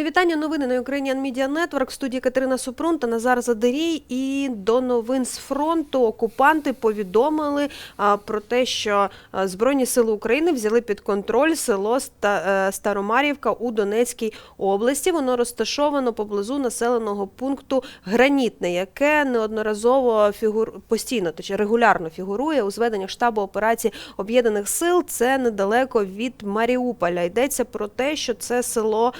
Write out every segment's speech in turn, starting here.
Мої вітання. Новини на Ukrainian Media Network. В студії Катерина Супрун та Назар Задерій. І до новин з фронту окупанти повідомили про те, що Збройні сили України взяли під контроль село Ста- е, Старомарівка у Донецькій області. Воно розташовано поблизу населеного пункту Гранітне, яке неодноразово фігур постійно, точніше регулярно фігурує у зведеннях штабу операції об'єднаних сил. Це недалеко від Маріуполя. Йдеться про те, що це село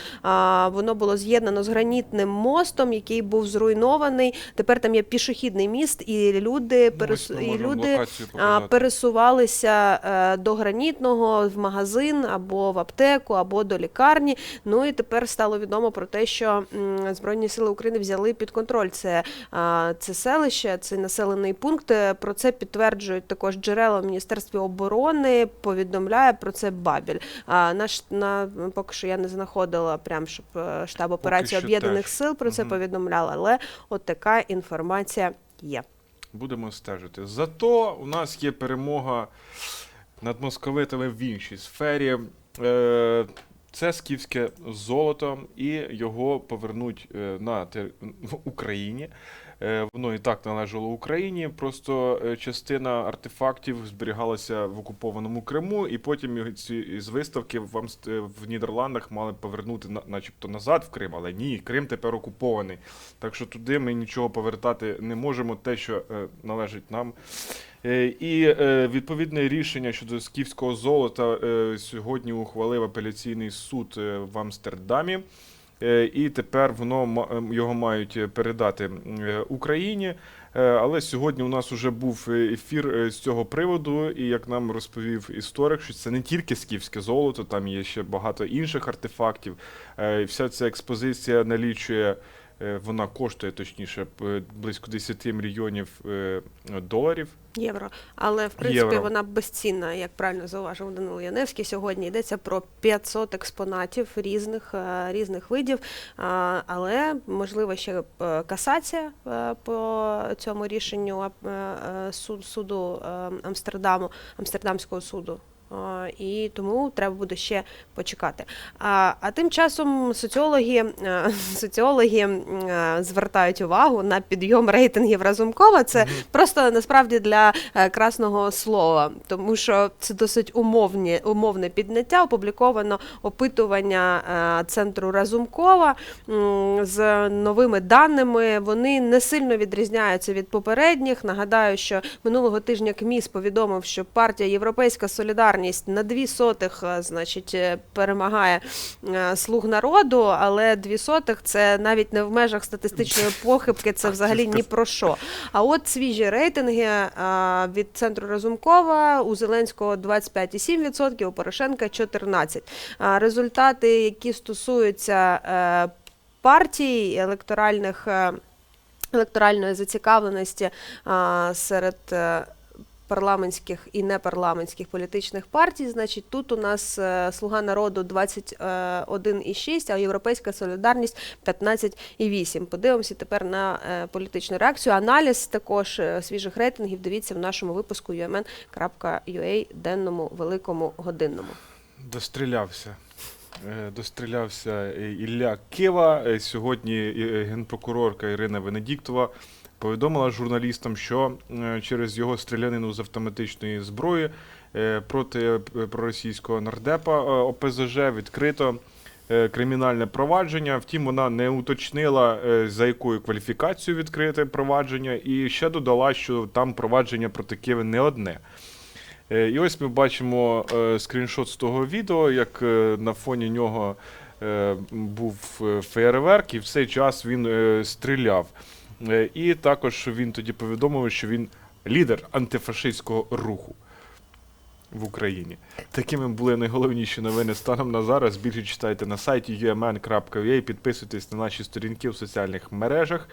воно було з'єднано з гранітним мостом, який був зруйнований. Тепер там є пішохідний міст, і люди перес... І люди пересувалися е, до гранітного в магазин або в аптеку, або до лікарні. Ну і тепер стало відомо про те, що Збройні сили України взяли під контроль це, це селище, цей населений пункт. Е, Про це підтверджують також джерела в Міністерстві оборони. Повідомляє про це Бабіль. А наш на поки що я не знаходила прям, щоб е, штаб операції об'єднаних сил про це Мгм. повідомляла, але от така інформація є. Будемо стежити. Зато у нас є перемога над московитами в іншій сфері. Е, Це скіфське золото, і його повернуть е, на Україні. Е, Воно і так належало Україні. Просто е, частина артефактів зберігалася в окупованому Криму, і потім ці з виставки в, в Нідерландах мали повернути начебто назад в Крим, але ні, Крим тепер окупований. Так що туди ми нічого повертати не можемо, те, що е, належить нам. Е, І е, відповідне рішення щодо скіфського золота е, сьогодні ухвалив апеляційний суд е, в Амстердамі. Е, І тепер воно ем, його мають е, передати е, Україні. Але сьогодні у нас вже був ефір з цього приводу, і як нам розповів історик, що це не тільки скіфське золото, там є ще багато інших артефактів. Вся ця експозиція налічує. Е, Вона коштує точніше близько 10 мільйонів е, доларів. Євро, але в принципі Євро. вона безцінна, як правильно зауважив Данило Яневський. Сьогодні йдеться про 500 експонатів різних е, різних видів. Але можливо ще касація по цьому рішенню суд- суду Амстердаму, Амстердамського суду. А, І тому треба буде ще почекати. А, а тим часом соціологи, е, соціологи е, звертають увагу на підйом рейтингів Разумкова. Це просто насправді для е, красного слова, тому що це досить умовні, умовне підняття. Опубліковано опитування е, центру Разумкова з новими даними. Вони не сильно відрізняються від попередніх. Нагадаю, що минулого тижня КМІС повідомив, що партія Європейська Солідарність на дві сотих, е, значить, е, перемагає е, слуг народу, але дві сотих це навіть не в межах статистичної похибки, це взагалі ні про що. А от свіжі рейтинги від центру Разумкова у Зеленського 25,7%, у Порошенка 14%. Результати, які стосуються партій, електоральних. Електоральної зацікавленості а, серед парламентських і непарламентських політичних партій. Значить, тут у нас е, Слуга народу 21,6, а Європейська солідарність 15,8. Подивимося тепер на е, політичну реакцію. Аналіз також е, свіжих рейтингів. Дивіться в нашому випуску umn.ua денному великому годинному. Дострілявся. Е, Дострілявся е, Ілля Кива. Е, Сьогодні е, генпрокурорка Ірина Венедіктова повідомила журналістам, що е, через його стрілянину з автоматичної зброї е, проти е, проросійського нардепа ОПЗЖ відкрито кримінальне провадження. Втім, вона не уточнила, за якою кваліфікацією відкрите провадження, і ще додала, що там провадження проти Києва не одне. І ось ми бачимо скріншот з того відео, як на фоні нього був феєрверк, і в цей час він стріляв. Е, І також він тоді повідомив, що він лідер антифашистського руху в Україні. Такими були найголовніші новини станом на зараз. Більше читайте на сайті umn.ua, підписуйтесь на наші сторінки в соціальних мережах.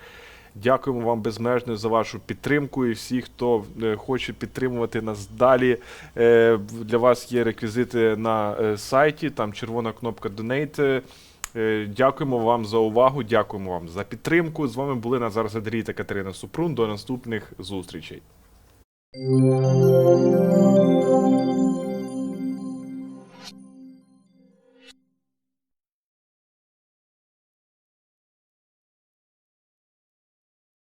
Дякуємо вам безмежно за вашу підтримку і всі, хто е, хоче підтримувати нас далі. Е, Для вас є реквізити на сайті, там червона кнопка Donate. Е, дякуємо вам за увагу. Дякуємо вам за підтримку. З вами були Назар Задрій та Катерина Супрун. До наступних зустрічей.